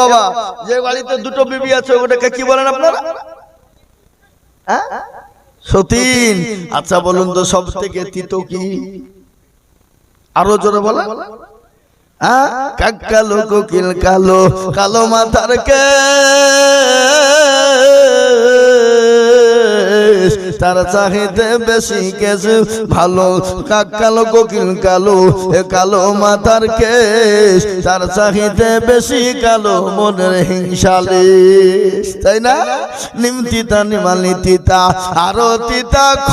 বাবা, যে বাড়িতে দুটো বিবি আছে ওটাকে কি বলেন আপনারা হ্যাঁ? সতীন আচ্ছা বলুন তো সব থেকে তিতো কি আরও জোরে বলেন হ্যাঁ? কালো, কোকিল কালো কালো মাথার কে তার চাহিদে বেশি কেস ভালো কালো কোকিল, কালো, এ কালো মাথার কেস তার চাহিদে বেশি কালো মনের হিংসালিস তাই না? নিমতিতা নিমালি তিতা, আরও তিতা খ।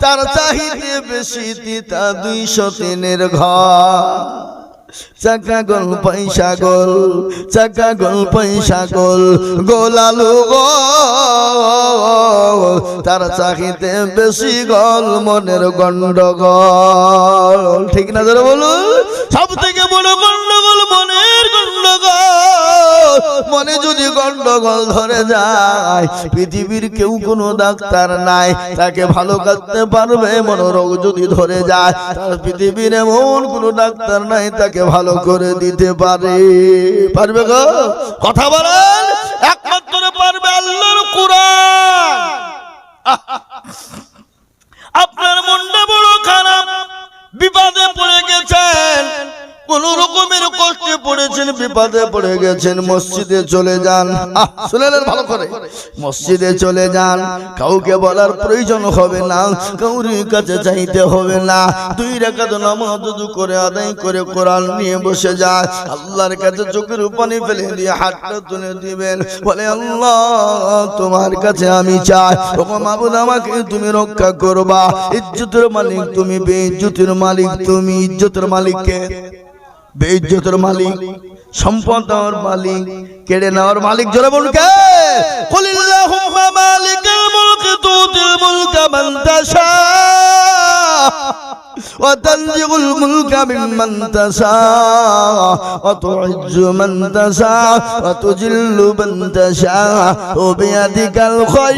তার চাহিদে বেশি তিতা দুইশো তিনের ঘর। চাকা গোল পয়সা গোল চাকা গোল পয়সা গোল গোলালু গো। তার চাকিতে বেশি গল মনের গন্ডগোল। ঠিক না ধরে বলুন? সব থেকে বড় গন্ডগোল মনের গন্ডগোল। মনে যদি গন্ডগোল ধরে যায়, পৃথিবীর কেউ কোনো ডাক্তার নাই, তাকে ভালো করতে পারবে মনোরোগ যদি ধরে যায়, তার পৃথিবীর এমন কোনো ডাক্তার নাই, তাকে ভালো করে দিতে পারে। পারবে গো? কথা বলেন, একমাত্র পারবে আল্লাহর কোরআন। পড়েছেন বিপদে পড়ে গেছেন, মসজিদে চলে যান। ভালো করে। মসজিদে চলে যান। কাউকে বলার প্রয়োজন হবে না, কাউরির কাছে চাইতে হবে না। দুই রেখাত নামাজ করে, আদায় করে কোরআন নিয়ে বসে যায়। আল্লাহর কাছে চোখের পানি ফেলে দিয়ে হাতটা তুলে দিবেন। বলে, আল্লাহ, তোমার কাছে আমি চাই। ও মাবুদ, আমাকে তুমি রক্ষা করবা। ইজ্জতের মালিক তুমি, বেইজ্জতের মালিক তুমি। ইজ্জতের মালিককে বেইজ্জতের মালিক সম্পদ দেওয়ার মালিক কেড়ে নেওয়ার মালিক জোরে বলুন কে কুলিল্লাহুম্মা মালিকাল মুলক তুতিল মুলকা মান তাশা وتنزع الملك ممن تشاء وتعز من تشاء وتجل من تشاء وبيدك الخير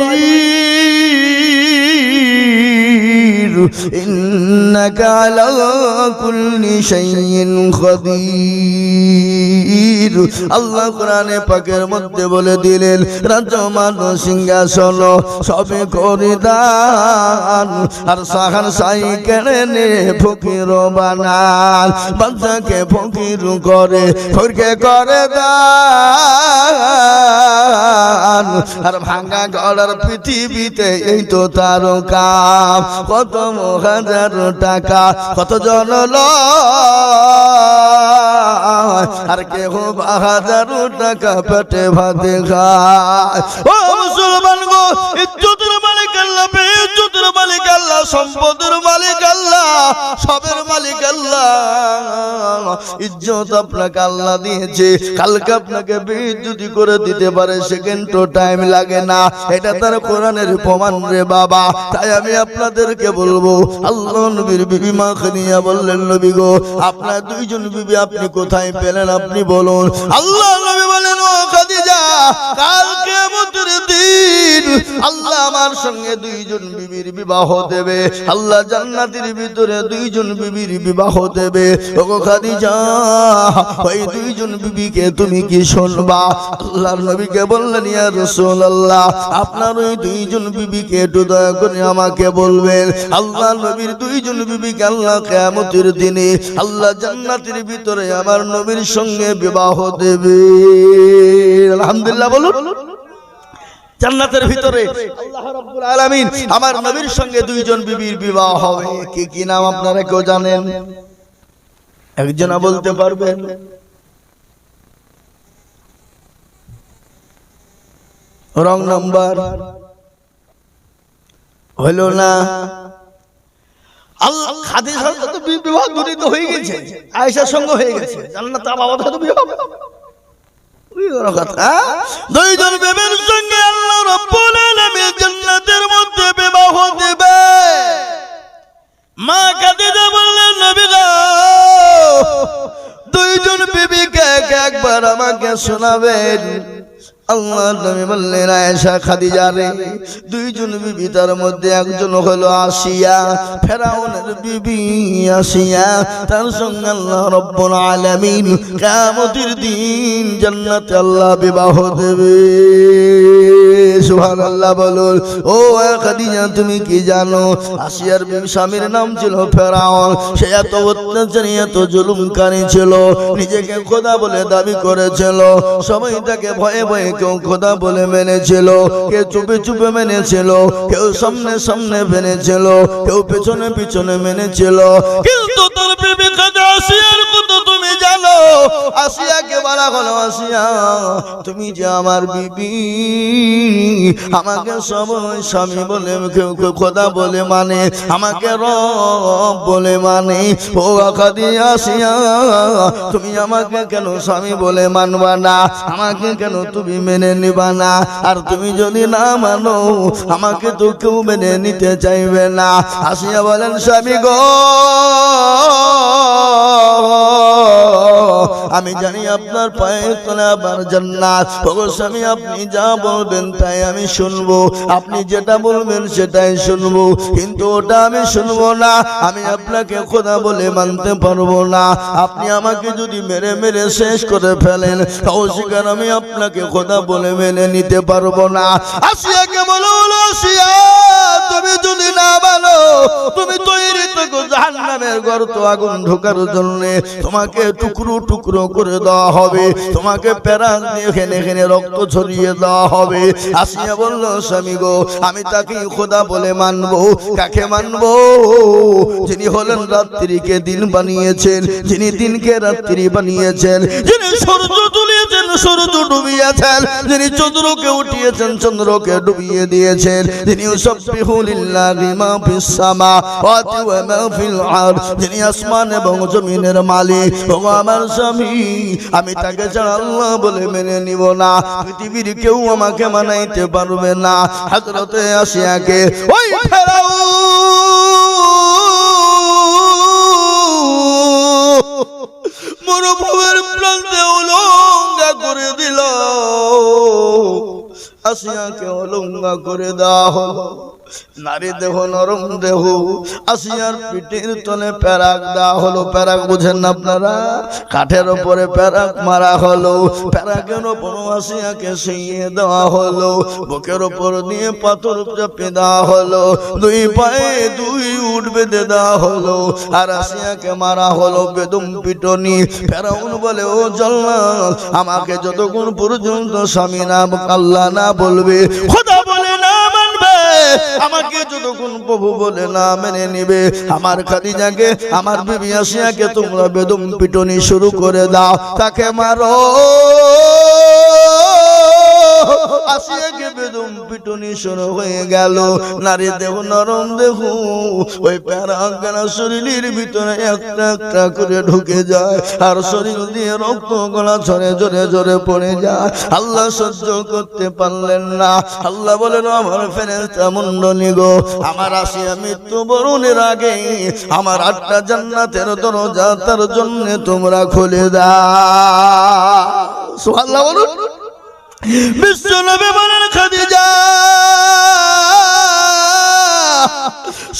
إنك على كل شيء বীর আল্লাহ কোরআনে পাকের মধ্যে বলে দিলেন, রাজ্য মানুষ সিংহাসন, সবে করে দান আর সাহান সাই কেড়ে নে ফকির বানান। বাচ্চাকে ফকির করে, ফকিরকে করে দান। আর ভাঙা গড়ার পৃথিবীতে এই তো তার কাম কত হাজার টাকা, কত জন আর কেহ হাজার টাকা পেটে ভাতে খায়। ও মুসলমান গো, ইজ্জতের মালিক আল্লাহ, বেইজ্জতের মালিক আল্লাহ, সম্পদের মালিক আল্লাহ। ইজ্জত আপনাকে আল্লাহ দিয়েছে। কালকে আপনাকে বেইজ্জতি করে দিতে পারে সেকেন্ড তো টাইম লাগে না। এটা তার কোরআনের প্রমাণ রে বাবা। তাই আমি আপনাদেরকে বলব, আল্লাহ নবীর বিবি মাকে নিয়ে বললেন, নবী গো, আপনার দুইজন বিবি আপনি কোথায় পেলেন আপনি বলুন? আল্লাহ নবী বলেন, ও খাদিজা, কালকে মতের দিন আল্লাহ আমার সঙ্গে দুইজন বিবির বিবাহ দেবে। আল্লাহ জান্নাতের ভিতরে দুইজন বিবির বিবাহ দেবে। ও গো ওই দুইজন বিবিকে তুমি কি শুনবা? আল্লাহর নবীকে বললেন, ইয়া রাসূলুল্লাহ, আপনার ওই দুইজন বিবিকে একটু দয়া করে আমাকে বলবেন। আল্লাহ নবীর দুইজন বিবিকে আল্লাহ কিয়ামতের দিনে আল্লাহ জান্নাতের ভিতরে আমার নবীর সঙ্গে বিবাহ দেবে। আলহামদুলিল্লাহ বলুন। জান্নাতের ভিতরে আল্লাহ রাব্বুল আমার নবীর সঙ্গে দুইজন বিবির বিবাহ হবে। কি কি নাম আপনারা কেউ জানেন? একজনা বলতে পারবেন রং নাম্বার হলো না আল্লাহ খাদিজার সাথে বিবাহ দূরিত হয়ে গেছে আয়েশার সঙ্গে হয়ে গেছে জান্নাত বাবা তো বিবাহ হবে। ওই বড় কথা? দুইজন বেবের সঙ্গে একবার আমাকে শোনাবেন। আল্লাহ নবী বললেন, আয়েশা, খাদিজা রে, দুইজন বিবি তার মধ্যে একজন হলো আসিয়া, ফেরাউনের বিবি আসিয়া, তার সঙ্গে আল্লাহ রব্বুল আলামিন কিয়ামতের দিন জান্নাতে আল্লাহ বিবাহ দেবে। সুবহানাল্লাহ বলুন, ও খাদিজা, তুমি কি জানো, আসিয়ার বিবি স্বামীর নাম ছিল ফেরাউন, সে এত অত্যাচারী, এত জুলুমকারী ছিল, নিজেকে খোদা বলে দাবি করেছিল, সবাই তাকে ভয়ে ভয়ে কেউ খোদা বলে মেনেছিল, কেউ চুপে চুপে মেনেছিল, কেউ সামনে সামনে মেনেছিল, কেউ পেছনে পিছনে মেনেছিল। কিন্তু তার প্রেমিকা তুমি জানো? আসিয়াকে বলা হলো আসিয়া তুমি যে আমার বিবি, আমাকে সবাই স্বামী বলে, কেউ কেউ খোদা বলে মানে আমাকে রব বলে মানে। ও আকাদি আসিয়া তুমি আমাকে কেন স্বামী বলে মানবা না? আমাকে কেন তুমি মেনে নিবা না? আর তুমি যদি না মানো, আমাকে তো কেউ মেনে নিতে চাইবে না। আসিয়া বলেন, স্বামী গো। আমি জানি আপনার পায়ের তলে আবার জান্নাত। ওগো আপনি যা বলবেন তাই আমি শুনব। আপনি যেটা বলবেন সেটাই শুনব। কিন্তু ওটা আমি শুনব না। আমি আপনাকে খোদা বলে মানতে পারব না। আপনি আমাকে যদি মেরে মেরে শেষ করে ফেলেন, তাও শিকার আমি আপনাকে খোদা বলে মেনে নিতে পারব না। আসিয়াকে বলো? জাহান্নামের গর্ত আগুন ঢোকার জন্য তোমাকে টুকরো টুকরো করে দেওয়া হবে। তোমাকে এখানে রক্ত ছড়িয়ে দেওয়া হবে। আসিয়া বলল, স্বামী গো, আমি তাকে খোদা বলে মানবো। কাকে মানবো? যিনি হলেন রাত্রিকে দিন বানিয়েছেন, যিনি দিনকে রাত্রি বানিয়েছেন, যিনি সূর্য তুলিয়েছেন সূর্য ডুবিয়েছেন, যিনি চন্দ্রকে উঠিয়েছেন, চন্দ্রকে ডুবিয়ে দিয়েছেন। যিনি যিনি আসমান এবং জমিনের মালিক। ও আমার স্বামী, আমি তাকে আল্লাহ বলে মেনে নিব না। পৃথিবীর কেউ আমাকে মানাইতে পারবে না। হযরতে আসিয়াকে, ওই প্রান্তে উলঙ্গা করে দিল। আসিয়াকে অলঙ্গা করে দেওয়া হলো। নারী দেহ, নরম দেহ, আসিয়ার পিঠের তলে প্যারাক দেওয়া হলো। প্যারাক বুঝেন না আপনারা? কাঠের ওপরে প্যারাক মারা হলো। প্যারাকের ওপর আসিয়াকে শুইয়ে দেওয়া হলো। বুকের ওপর দিয়ে পাথর চাপে দেওয়া হলো। দুই পায়ে দুই উঠ বেঁধে দেওয়া হলো। আর আসিয়াকে মারা হলো বেদম পিটনি। ফেরাউন বলে, ও জল্লাল, আমাকে যতক্ষণ পর্যন্ত স্বামী নাম আল্লাহ না বলবে, খোদা বলে না আমাকে যতক্ষণ প্রভু বলে না মেনে নিবে, আমার খাদিজাকে, আমার বিবি আসিয়াকে তোমরা বেদম পিটনি শুরু করে দাও, তাকে মারো। আসিয়াকে বেদম পিটনি শুরু হয়ে গেল। নারী দেহ নরম দেহ, ওই প্যারা শরীরের ভিতরে একটা একটা করে ঢুকে যায় আর শরীর দিয়ে রক্ত গলা ঝরে ঝরে ঝরে পড়ে যায়। আল্লাহ সহ্য করতে পারলেন না। আল্লাহ বলেন, আমার ফেরেস্তা মন্ডলী গো, আমার আসিয়া মৃত্যু বরণের আগে আমার আটটা জান্নাতের দরজা তার জন্য তোমরা খুলে দাও। সুবহানাল্লাহ বলুন। বিশ্ব নবী বলেন খাদিজা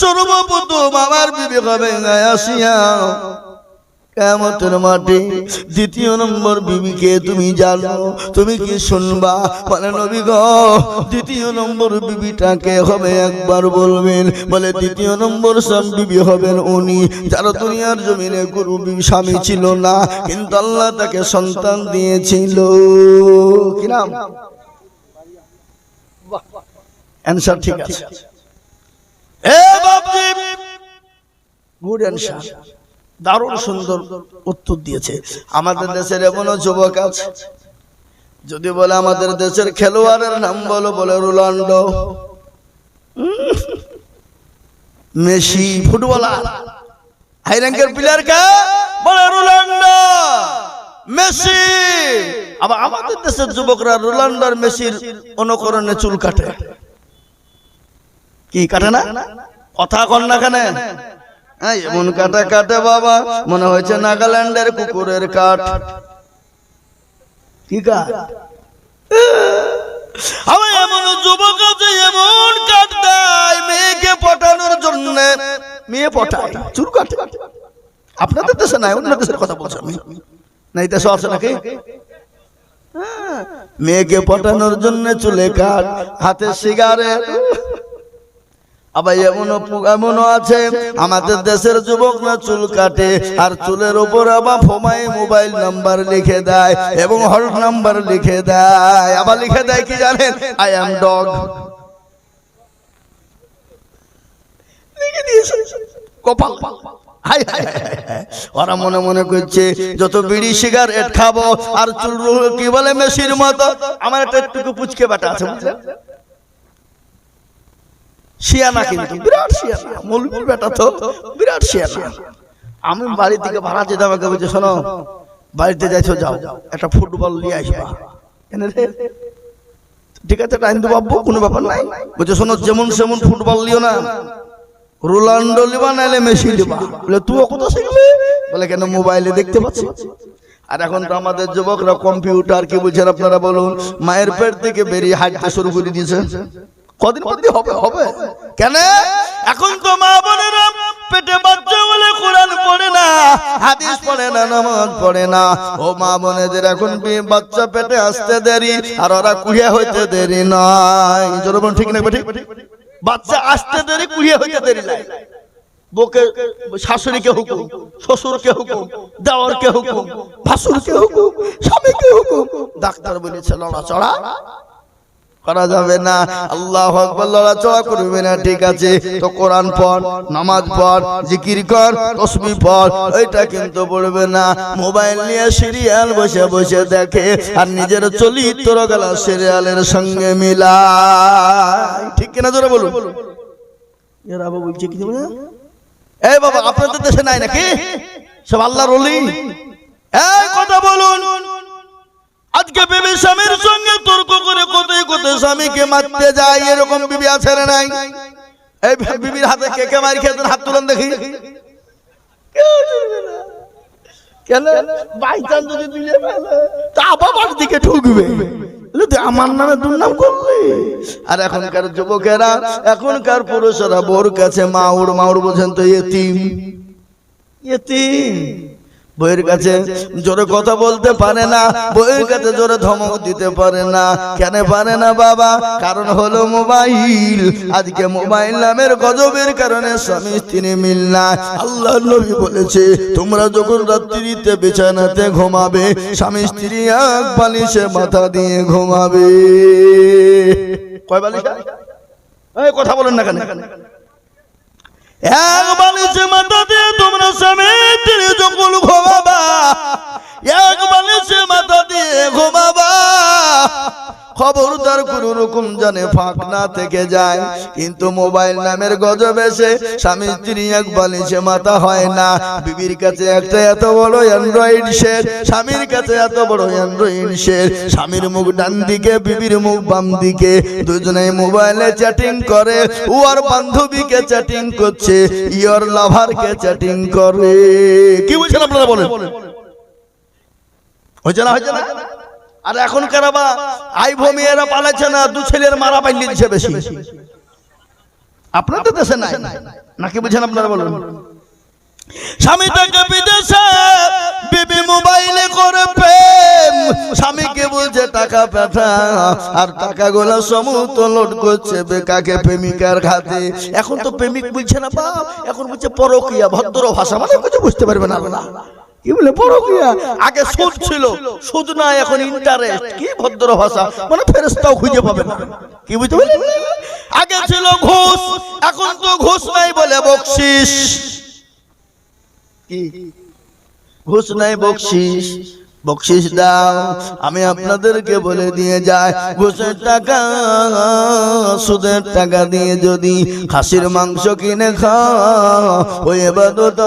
সর্বপ্রথম আমার বিবেক হবে আসিয়া কেমতের মাঠে দ্বিতীয় নম্বর বিবিকে তুমি জানো, তুমি কি শুনবা? বলে, নবী গ, দ্বিতীয় নম্বর বিবিটাকে হবে একবার বলবেন। বলে, দ্বিতীয় নম্বর সব বিবি হবেন উনি। যারা দুনিয়ার জমিনে গুরু বিবি স্বামী ছিল না, কিন্তু আল্লাহ তাকে সন্তান দিয়েছিল। কি নাম? অ্যান্সার ঠিক আছে। এ গুড অ্যান্সার দারুণ সুন্দর উত্তর দিয়েছে। আমাদের দেশের এমনও যুবক আছে, যদি বলে আমাদের দেশের খেলোয়াড়ের নাম বলো, বলে রোনাল্ডো মেসি, ফুটবলার। হাই র্যাঙ্কের প্লেয়ার কে বলে রোনাল্ডো, মেসি। আবার আমাদের দেশের যুবকরা রোনাল্ডো আর মেসির অনুকরণে চুল কাটে। কি কাটে না? কথা কন না কেন? এমন কাটা কাটে বাবা মনে হয়েছে নাগাল্যান্ডের কুকুরের কাঠ। কি কাঠ? আমার এমন যুবক আছে এমন দেয় মেয়েকে পটানোর জন্য। মেয়ে পটায় চুল কাটে আপনাদের দেশে নাই অন্য দেশের কথা বলছি আমি? না এই দেশে আছে নাকি? মেয়েকে পটানোর জন্য চুলে কাট হাতে সিগারেট। আবার এমনও এমনও আছে আমাদের দেশের যুবকরা চুল কাটে আর চুলের উপর আবার ফোমাই মোবাইল নাম্বার লিখে দেয় এবং হল নাম্বার লিখে দেয়। আবার লিখে দেয় কি জানেন? আই অ্যাম ডগ লিখে দিয়েছে কপাল। ওরা মনে মনে করছে যত বিড়ি সিগারেট খাব আর চুল কি বলে মেশির মতো? আমার একটা একটু পুচকে বাটা আছে বুঝলেন শিয়ানা কিন্তু বিরাট শিয়ানা মৌলবীর বেটা তো বিরাট শিয়ানা আমি বাড়ি থেকে ভাড়া যেতে আমাকে বলছে শোনো বাড়িতে যাইছো যাও একটা ফুটবল নিয়ে আসবা। ঠিক আছে টাইম তো পাবো কোনো ব্যাপার নাই। বলছে শোনো যেমন সেমন ফুটবল লিও না রোনাল্ডো লিবা নাইলে মেসি লিবা বলে তুই কত শিখলি? বলে কেন মোবাইলে দেখতে পাচ্ছি। আর এখন তো আমাদের যুবকরা কম্পিউটার কি বলছেন আপনারা বলুন মায়ের পেট থেকে বেরিয়ে হাঁটতে শুরু করে দিয়েছে। কদিন দিয়ে হবে হবে। কেন? এখন তো মা বোনেরা পেটে বাচ্চা বলে কোরআন পড়ে না, হাদিস পড়ে না, নামাজ পড়ে না। ও মা বোনেদের এখন বাচ্চা পেটে আসতে দেরি, আর ওরা কুড়িয়া হইতে দেরি নয় জোরবন ঠিক না ঠিক? বাচ্চা আসতে দেরি, কুড়িয়া হইতে দেরি নাই। বউকে, শাশুড়িকে হুকুম, শ্বশুরকে হুকুম, দেওয়ারকে হুকুম, ভাসুরকে হুকুম, স্বামীকে হুকুম। ডাক্তার বলেছে, লড়াচড়া। করা যাবে না। আল্লাহ লড়াচড়া করবে না, ঠিক আছে? তো কোরআন পড়, নামাজ পড়, জিকির কর তসবি পড় ওইটা কিন্তু পড়বে না। মোবাইল নিয়ে সিরিয়াল বসে বসে দেখে, আর নিজের চরিত্র গেল সিরিয়ালের সঙ্গে মিলা ঠিক কিনা জোরে বলুন? বাবা, আপনাদের দেশে নাই নাকি? সব আল্লাহর এই কথা বলুন। আজকে বিবি স্বামীর সঙ্গে তর্ক করে কোথায় কোথায় স্বামীকে মারতে যায়, এরকম বিবি আছে না নাই। এই বিবির হাতে কে কে মারি খেতেন হাত তুলেন দেখি। কেন? যদি তা বাবার দিকে ঠুকবে। আমার নামে দুর্নাম আর এখনকার এখনকার কাছে মাউর মাউর বোঝেন তো এতিম। এতিম। বইয়ের কাছে জোরে কথা বলতে পারে না বইয়ের কাছে জোরে ধমক দিতে পারে না কেন পারে না বাবা? কারণ হলো মোবাইল। আজকে মোবাইল নামের গজবের কারণে স্বামী স্ত্রী মিল না। আল্লাহ নবী বলেছে তোমরা যখন রাত্রিতে বিছানাতে ঘুমাবে স্বামী স্ত্রী এক বালিশে মাথা দিয়ে ঘুমাবে। কয় বালিশ? কথা বলেন না কেন? এক বালিশে মাথা দিয়ে তোমরা স্বামী স্ত্রী যখন ঘুমাবা এক বালিশে মাথা দিয়ে ঘুমাবা। খবরদার কোন রকম জানে ফাঁক না থেকে যায়। কিন্তু মোবাইল নামের গজব এসে স্বামী স্ত্রী এক বালিশে মাথা হয় না। বিবির কাছে একটা এত বড় অ্যান্ড্রয়েড সেট স্বামীর কাছে এত বড় অ্যান্ড্রয়েড সেট। স্বামীর মুখ ডান দিকে বিবির মুখ বাম দিকে। দুজনে মোবাইলে চ্যাটিং করে। ও আর বান্ধবীকে চ্যাটিং করছে ইয়র লাভারকে চ্যাটিং করে। কি বুঝছেন আপনারা বলেন? হয়েছে না? হয়েছে না? আর এখনকার আবার আই ভূমিয়েরা পালাচ্ছে না, দু ছেলের মারা পাইলে দিচ্ছে বেশি। আপনাদের দেশে নাই? নাকি বুঝেন আপনারা বলুন? স্বামী তাকে বিদেশে বিবি মোবাইলে করে প্রেম। স্বামীকে বলছে, টাকা পাঠা, আর টাকা গোলা সমস্ত লোড করছে বেকাকে প্রেমিকার খাতে। এখন তো প্রেমিক বুঝছে না বা এখন বলছে পরকিয়া, ভদ্র ভাষা মানে কিছু বুঝতে পারবে না না কি বলে পরকিয়া আগে সুদ ছিল সুদ না এখন ইন্টারেস্ট কি ভদ্র ভাষা মানে ফেরস্তাও খুঁজে পাবে না। কি বুঝতে পারলেন আগে ছিল ঘুষ এখন তো ঘুষ নাই বলে বকশিস। কি? ঘুষ নাই বকশিস। বকশিস দাও, আমি আপনাদেরকে বলে দিয়ে যাই। ঘুষের টাকা, সুদের টাকা দিয়ে যদি খাসির মাংস কিনে খাও, ওই এবাদত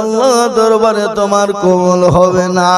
দরবারে তোমার কোমল হবে না।